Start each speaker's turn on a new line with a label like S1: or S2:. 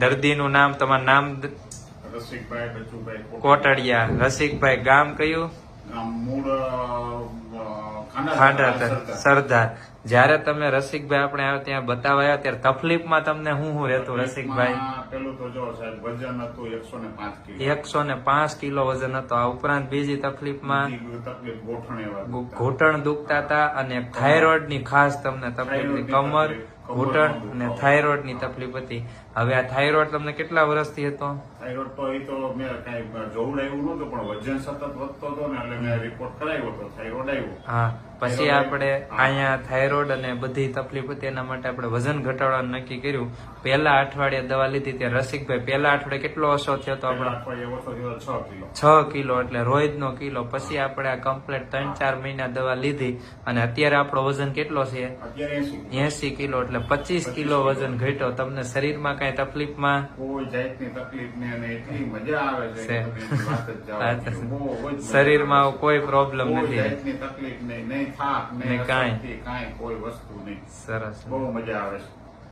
S1: દર્દીનું નામ તમારું નામ
S2: રસિકભાઈ બચુભાઈ
S1: કોટડિયા. રસિકભાઈ ગામ કયું?
S2: ખાંડા સરદાર.
S1: જયારે તમે રસિકભાઈ આપણે આવ્યા ત્યાં બતાવવા આવ્યા ત્યારે તકલીફમાં તમને હું શું રહેતું રસિકભાઈ?
S2: પેલું તો જો સાહેબ વજન હતું એકસો ને પાંચ કિલો.
S1: એકસો ને પાંચ કિલો વજન હતો. આ ઉપરાંત બીજી તકલીફમાં. ઘૂંટણ દુખતા. હતા અને થાઇરોઇડની ખાસ તમને તકલીફ કમર ઘૂંટણ અને. થાઇરોઇડની તકલીફ હતી. હવે આ થાઇરોઇડ તમને કેટલા વર્ષથી હતો?
S2: થાઇરોઇડ તો એ તો મેં કઈ જોવડાવ્યું નતું પણ વજન સતત વધતો હતો ને એટલે મેં રિપોર્ટ કરાવ્યો હતો થાઇરોઇડ આવ્યો.
S1: હા પછી આપણે અહીંયા થાઇરોઇડ અને બધી તકલીફ હતી એના માટે આપણે વજન ઘટાડવાનું નક્કી કર્યું. પહેલા અઠવાડિયે દવા લીધી ત્યારે રસિકભાઈ. પહેલા અઠવાડિયે કેટલો ઓછો થયો હતો આપણો?
S2: છ કિલો.
S1: એટલે રોહિત રોજનો કિલો. પછી આપણે આ કમ્પ્લેટ ત્રણ ચાર મહિના દવા લીધી. અને અત્યારે આપણો વજન કેટલો છે?
S2: એસી.
S1: કિલો એટલે પચીસ કિલો વજન ઘટ્યો. તમને શરીરમાં કઈ તકલીફમાં?
S2: કોઈ જાતની તકલીફ ને અને એટલી મજા આવે છે
S1: શરીરમાં કોઈ પ્રોબ્લેમ નથી.
S2: જાતની તકલીફ નહીં નહીં થાક
S1: નહીં કાંઈ.
S2: કાંઈ કોઈ વસ્તુ નહીં.
S1: સરસ.
S2: બહુ મજા આવે છે.